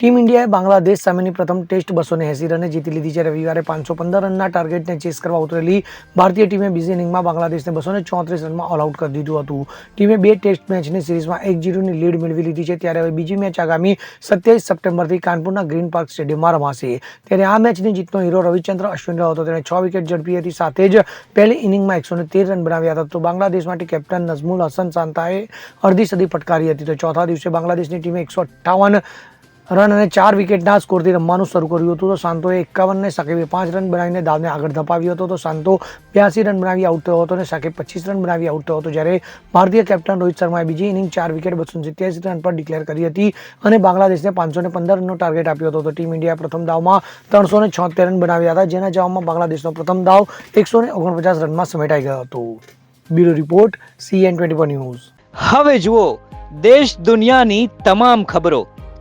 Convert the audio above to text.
Team ઇન્ડિયાએ બાંગ્લાદેશ સામેની પ્રથમ ટેસ્ટ બસો એસી રને જીતી લીધી છે રવિવારે પાંચસો પંદર રનના ટાર્ગેટને ચેસ કરવા ઉતરેલી ભારતીય ટીમે બીજી ઇનિંગમાં બાંગ્લાદેશને બસો ચોત્રીસ રનમાં ઓલઆઉટ કરી દીધું હતું. ટીમે બે ટેસ્ટ મેચની સિરીઝમાં એક જીરોની લીડ મેળવી લીધી છે ત્યારે હવે બીજી મેચ આગામી સત્યાવીસ સપ્ટેમ્બરથી કાનપુરના ગ્રીન પાર્ક સ્ટેડિયમમાં રમાશે. ત્યારે આ મેચની જીતનો હીરો રવિચંદ્ર અશ્વિન રહ્યો હતો. તેણે છ વિકેટ ઝડપી હતી. સાથે જ પહેલી ઇનિંગમાં એકસો તેર રન બનાવ્યા હતા. તો બાંગ્લાદેશ માટે કેપ્ટન નઝમુલ હસન સાંતાએ અડધી સદી ફટકારી હતી. તો ચોથા દિવસે બાંગ્લાદેશની ટીમે એકસો અઠ્ઠાવન રન અને ચાર વિકેટના સ્કોરથી રમવાનું શરૂ કર્યું હતું. તો સાંતોએ એકાવનને સાકેબે પાંચ રન બનાવીને દાવને આગળ ધપાવ્યો હતો. તો સાંતો બ્યાસી રન બનાવી આઉટ થયો હતો અને સાકેબ પચીસ રન બનાવી આઉટ થયો હતો. જ્યારે ભારતીય કેપ્ટન રોહિત શર્માએ બીજી ઇનિંગ ચાર વિકેટ બસો સિત્યાસી રન પર ડિક્લેર કરી હતી અને બાંગ્લાદેશને પાંચસો ને પંદર રનનો ટાર્ગેટ આપ્યો હતો. તો ટીમ ઇન્ડિયાએ પ્રથમ દાવમાં ત્રણસો ને છોતેર રન બનાવ્યા હતા, જેના જવાબમાં બાંગ્લાદેશનો પ્રથમ દાવ એકસો ને ઓગણપચાસ રનમાં સમેટાઈ ગયો હતો. Bureau report CN twenty news. હવે જુઓ, દેશ દુનિયાની તમામ ખબરો.